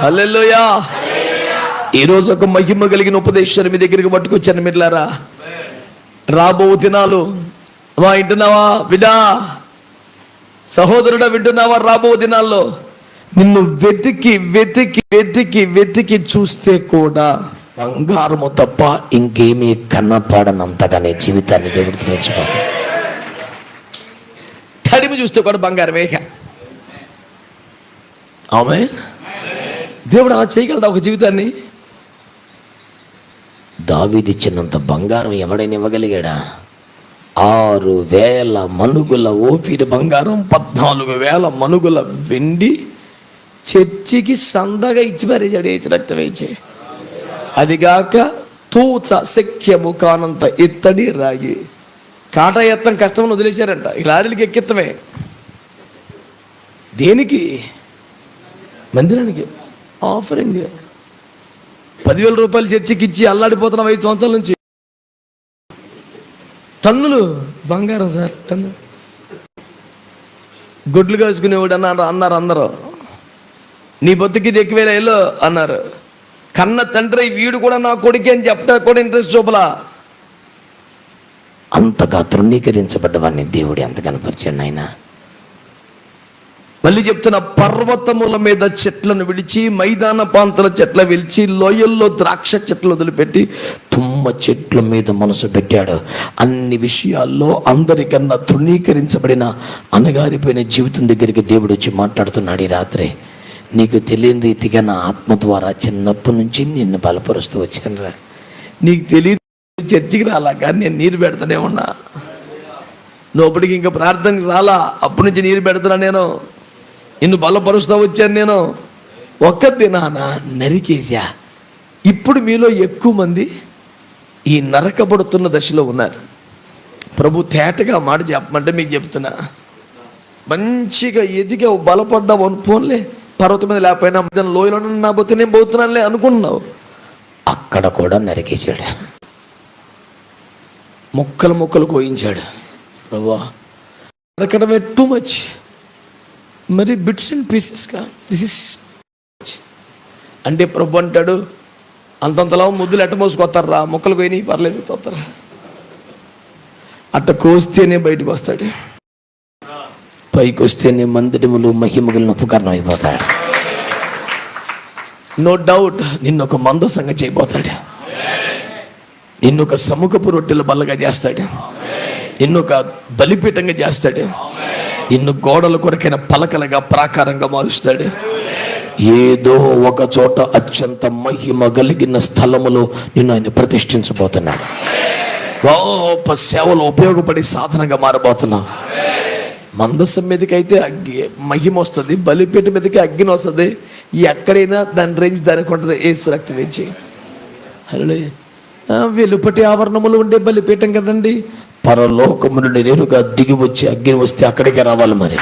హలోయా ఈరోజు ఒక మహిమ కలిగిన ఉపదేశాన్ని మీ దగ్గరికి పట్టుకొచ్చాను మిట్లారా. రాబో దినాలు. మా వింటున్నావా? విడా సహోదరుడా వింటున్నావా రాబో దినాల్లో? నిన్ను వెతికి వెతికి వెతికి వెతికి చూస్తే కూడా బంగారము తప్ప ఇంకేమీ కన్నపాడనంతగానే జీవితాన్ని దేవుడు తీర్చుకోవాలి తడిమి చూస్తే కూడా బంగారమే ఆమె దేవుడు అలా చేయగలడా ఒక జీవితాన్ని? దావీదిచ్చినంత బంగారం ఎవడైనా ఇవ్వగలిగాడా? ఆరు వేల మనుగుల ఓపిరి బంగారం పద్నాలుగు వేల మనుగుల వెండి చర్చికి సందగా ఇచ్చి మరీ జడేసి రక్తం వేచి అదిగాక తూచ శక్యము కానంత ఇత్తడి రాగి. కాటా ఎత్తం కష్టం వదిలేశారంట. ఈ లారీలకి ఎక్కిత్తమే. దేనికి? మందిరానికి. ఆఫరింగ్. పదివేల రూపాయలు చర్చికి ఇచ్చి అల్లాడిపోతున్న ఐదు సంవత్సరాల నుంచి. టన్నులు బంగారం సార్ టన్ను గొడ్లు కాసుకునేవాడు అన్నారు అన్నారు అందరూ. నీ బతుకి ఇది ఎక్కువేలా వెళ్ళు అన్నారు. కన్న తండ్రి వీడు కూడా నా కొడుకే అని చెప్తా కూడా ఇంట్రెస్ట్ చూపలా. అంతగా తృణీకరించబడ్డ వాడిని దేవుడు ఎంత కనపరిచాడు ఆయన మళ్ళీ చెప్తున్న పర్వతముల మీద చెట్లను విడిచి మైదాన ప్రాంతాల చెట్ల విడిచి లోయల్లో ద్రాక్ష చెట్లు వదిలిపెట్టి తుమ్మ చెట్ల మీద మనసు పెట్టాడు. అన్ని విషయాల్లో అందరికన్నా తృణీకరించబడిన అనగారిపోయిన జీవితం దగ్గరికి దేవుడు వచ్చి మాట్లాడుతున్నాడు ఈ రాత్రి. నీకు తెలియని రీతిగా నా ఆత్మ ద్వారా చిన్నప్పటి నుంచి నిన్ను బలపరుస్తూ వచ్చాను రా. నీకు తెలియదు చర్చికి రాలా కానీ నేను నీరు పెడతానే ఉన్నా. లోపలికి ఇంకా ప్రార్థనకి రాలా అప్పటి నుంచి నీరు పెడతానా నేను. నిన్ను బలపరుస్తూ వచ్చాను నేను. ఒక్క దినాన నరికేసా ఇప్పుడు మీలో ఎక్కువ మంది ఈ నరకబడుతున్న దశలో ఉన్నారు. ప్రభు తేటగా మాట చెప్పమంటే మీకు చెప్తున్నా. మంచిగా ఎదిగా బలపడ్డావు అను పోన్లే పర్వతం మీద లేకపోయినా మధ్యాహ్నం లోయలో నా పోతే నేను పోతున్నానులే అనుకుంటున్నావు అక్కడ కూడా నరికేశాడు. మొక్కలు మొక్కలు కోయించాడు. ప్రభా నరకడమే టూ మచ్ మరి బిట్స్ అండ్ పీసెస్గా దిస్ ఇస్ అంటే ప్రభు అంటాడు అంతంతలా ముద్దులు ఎట్ట మోసుకొస్తారా? మొక్కలు పోయినాయి పర్లేదు తోస్తారా అట్ట కోస్తేనే బయటకు వస్తాడు. పైకి వస్తేనే మందిరములు మహిమగులను ఉపకరణం అయిపోతాడు నో డౌట్ నిన్ను ఒక మందసంగా చేయబోతాడు. నిన్ను ఒక సముఖపు రొట్టెల బల్లగా చేస్తాడు. నిన్ను ఒక బలిపీఠంగా చేస్తాడు. ఇన్ని గోడల కొరకైన పలకలుగా ప్రాకారంగా మారుస్తాడు. ఏదో ఒక చోట అత్యంత మహిమ కలిగిన స్థలములో నిన్ను ఆయన ప్రతిష్ఠించబోతున్నాడు. గొప్ప సేవలు ఉపయోగపడి సాధనంగా మారబోతున్నా. మందస్సు మీదకి అయితే అగ్గి మహిమ వస్తుంది బలిపీఠ మీదకి అగ్గిని వస్తుంది. ఎక్కడైనా దాని రేంజ్ దానికి ఉంటుంది ఏసు రక్తం వేచి హలో వెలుపటి ఆవరణములు ఉండే బలిపీఠం కదండి పరలోకము నుండి నేరుగా దిగి వచ్చి అగ్ని వస్తే అక్కడికే రావాలి మరి.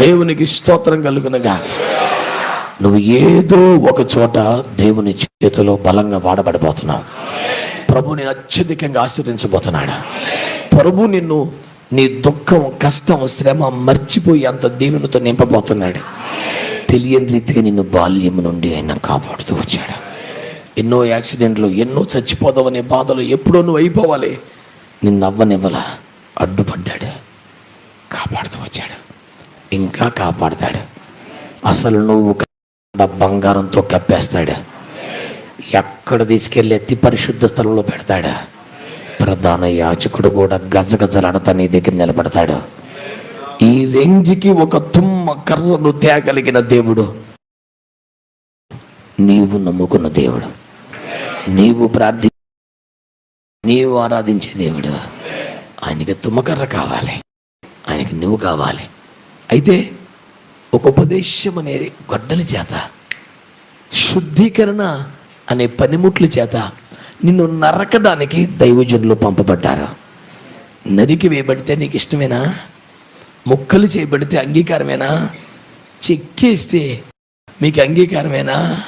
దేవునికి స్తోత్రం కలుగునగా నువ్వు ఏదో ఒక చోట దేవుని చేతిలో బలంగా వాడబడిపోతున్నావు ప్రభు నేను అత్యధికంగా ఆశ్రయించబోతున్నాడు. ప్రభు నిన్ను నీ దుఃఖం కష్టం శ్రమ మర్చిపోయి అంత దేవునితో నింపబోతున్నాడు. తెలియని రీతిగా నిన్ను బాల్యం నుండి ఆయన కాపాడుతూ వచ్చాడు. ఎన్నో యాక్సిడెంట్లు ఎన్నో చచ్చిపోదామనే బాధలు ఎప్పుడో నువ్వు అయిపోవాలి. నిన్ను అవ్వనివ్వల అడ్డుపడ్డాడు. కాపాడుతూ వచ్చాడు. ఇంకా కాపాడతాడు. అసలు నువ్వు బంగారంతో కప్పేస్తాడు. ఎక్కడ తీసుకెళ్ళి అతి పరిశుద్ధ స్థలంలో పెడతాడు. ప్రధాన యాచకుడు కూడా గజగజలాడతా నీ దగ్గర నిలబడతాడు. ఈ రేంజ్కి ఒక తుమ్మ కర్రను తేగలిగిన దేవుడు నీవు నమ్ముకున్న దేవుడు. నీవు ప్రార్థి నీవు ఆరాధించే దేవుడు. ఆయనకి తుమ్మకర్ర కావాలి. ఆయనకి నువ్వు కావాలి. అయితే ఒక ఉపదేశం అనేది గొడ్డల చేత శుద్ధీకరణ అనే పనిముట్ల చేత నిన్ను నరకడానికి దైవజనులు పంపబడ్డారు. నరికి వేయబడితే నీకు ఇష్టమేనా? ముక్కలు చేయబడితే అంగీకారమేనా? చెక్కేస్తే మీకు అంగీకారమేనా?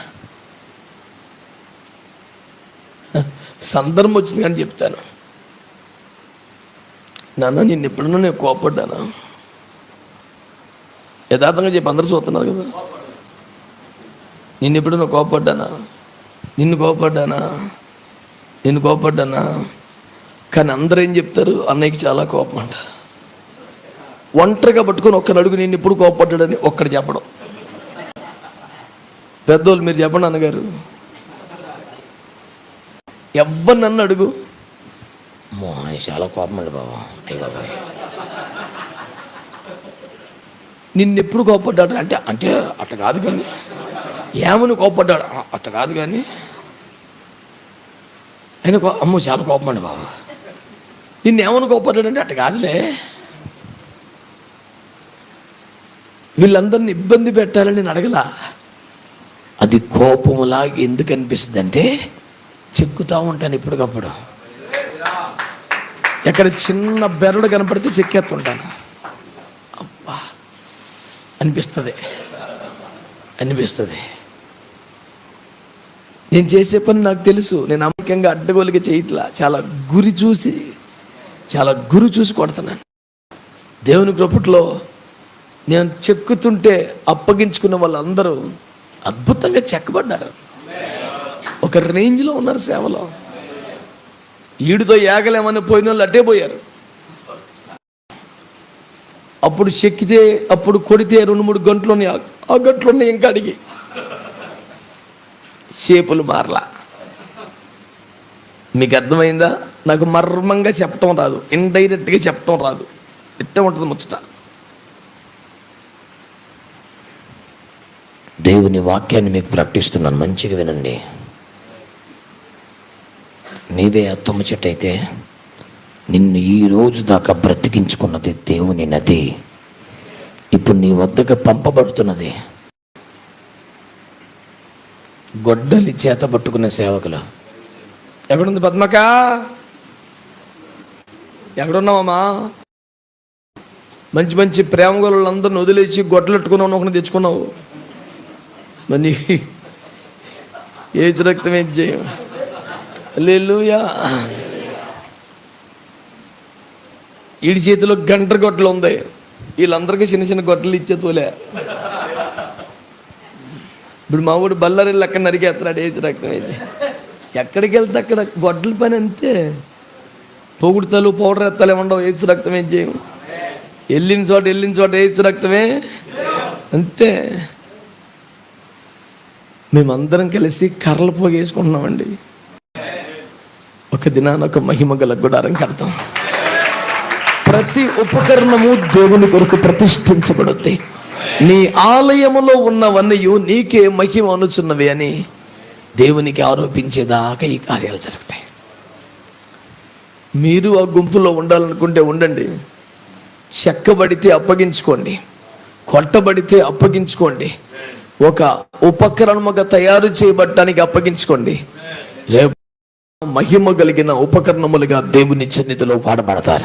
సందర్భం వచ్చింది కానీ చెప్తాను. నాన్న నిన్ను ఎప్పుడన్నా నేను కోపడ్డానా యథార్థంగా చెప్పి అందరూ చూస్తున్నారు కదా. నిన్ను ఎప్పుడన్నా కోపడ్డానా నిన్ను కోపడ్డానా నిన్ను కోపడ్డానా కానీ అందరూ ఏం చెప్తారు? అన్నయ్యకి చాలా కోపం అంటారు ఒంటరిగా పట్టుకొని ఒక్కరు అడుగు నేను ఎప్పుడు కోపడ్డాడని ఒక్కడు చెప్పడం. పెద్దోళ్ళు మీరు చెప్పండి అన్నగారు ఎవ్వరు నన్ను అడుగు. మా ఆయన చాలా కోపం అండి బాబా. అయ్యి బాబాయ్ నిన్ను ఎప్పుడు కోపడ్డాడు అంటే అంటే అట్ట కాదు కానీ ఏమని కోపడ్డాడు? అట్ట కాదు కానీ ఆయన కో అమ్మో చాలా కోపం అండి బాబా. నిన్ను ఏమని కోపడ్డాడు అంటే అట్ట కాదులే. వీళ్ళందరిని ఇబ్బంది పెట్టాలని నేను అడగలా. అది కోపంలాగా ఎందుకు అనిపిస్తుంది అంటే చెక్కుతూ ఉంటాను ఇప్పటికప్పుడు. ఎక్కడ చిన్న బెరడు కనపడితే చెక్కేస్తుంటాను. అబ్బా! అనిపిస్తుంది. అనిపిస్తుంది. నేను చేసే పని నాకు తెలుసు. నేను అమ్మకంగా అడ్డగోలుగా చేయట్లా. చాలా గురి చూసి చాలా గురి చూసి కొడుతున్నాను దేవుని కృపట్లో నేను చెక్కుతుంటే అప్పగించుకున్న వాళ్ళందరూ అద్భుతంగా చెక్కబడ్డారు. ఒక రేంజ్లో ఉన్నారు సేవలో. ఈడుతో ఏగలేమని పోయిన వాళ్ళు అట్టే పోయారు. అప్పుడు చెక్కితే అప్పుడు కొడితే రెండు మూడు గంటలు ఉన్నాయి. ఆ- ఆ గంటలు ఉన్నాయి ఇంకా అడిగి. షేపులు మారలా. మీకు అర్థమైందా? నాకు మర్మంగా చెప్పటం రాదు. ఇండైరెక్ట్గా చెప్పటం రాదు. ఇట్ట ఉంటుంది ముచ్చట. దేవుని వాక్యాన్ని మీకు ప్రకటిస్తున్నాను. మంచిగా వినండి. నీవే అత్తమ్మ చెట్టు అయితే నిన్ను ఈ రోజు దాకా బ్రతికించుకున్నది దేవుని నది. ఇప్పుడు నీ వద్దకు పంపబడుతున్నది. గొడ్డలి చేత పట్టుకునే సేవకులు. ఎక్కడుంది పద్మక ఎక్కడున్నావమ్మా? మంచి మంచి ప్రేమ గోళ్ళందరిని వదిలేసి గొడ్డలెట్టుకున్నావు ఒకరిని తెచ్చుకున్నావు. మరి ఏజ్ రక్తం ఏం చేయం? లేలుయా ఇడి చేతిలో గంట గొడ్డలు ఉంది. వీళ్ళందరికీ చిన్న చిన్న గొడ్డలు ఇచ్చే తోలే. ఇప్పుడు మా ఊడు బల్లారి లెక్క నరికేస్తున్నాడు ఏచి రక్తం వేసి ఎక్కడికి వెళ్తే అక్కడ గొడ్డల పని అంతే. పొగుడుతలు పౌడర్ ఎత్తలు ఉండవు ఏచి రక్తం ఏం చేయం. వెళ్ళిన చోట వెళ్ళిన చోట ఏచి రక్తమే అంతే. మేమందరం కలిసి కర్రలు పోగేసుకుంటున్నామండి. ఒక దినాన ఒక మహిమ గల గుడారం కడతాం. ప్రతి ఉపకరణము దేవుని కొరకు ప్రతిష్ఠించబడుద్ది. నీ ఆలయములో ఉన్నవన్నీ నీకే మహిమ అనుచున్నవి అని దేవునికి ఆరోపించేదాకా ఈ కార్యాలు జరుగుతాయి. మీరు ఆ గుంపులో ఉండాలనుకుంటే ఉండండి. చెక్కబడితే అప్పగించుకోండి. కొట్టబడితే అప్పగించుకోండి. ఒక ఉపకరణముగా తయారు చేయబడటానికి అప్పగించుకోండి. రేపు మహిమ కలిగిన ఉపకరణములుగా దేవుని సన్నిధిలో వాడబడతారు.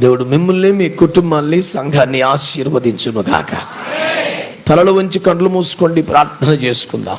దేవుడు మిమ్మల్ని మీ కుటుంబాన్ని సంఘాన్ని ఆశీర్వదించును గాక. తలలు వంచి కండ్లు మూసుకోండి ప్రార్థన చేసుకుందాం.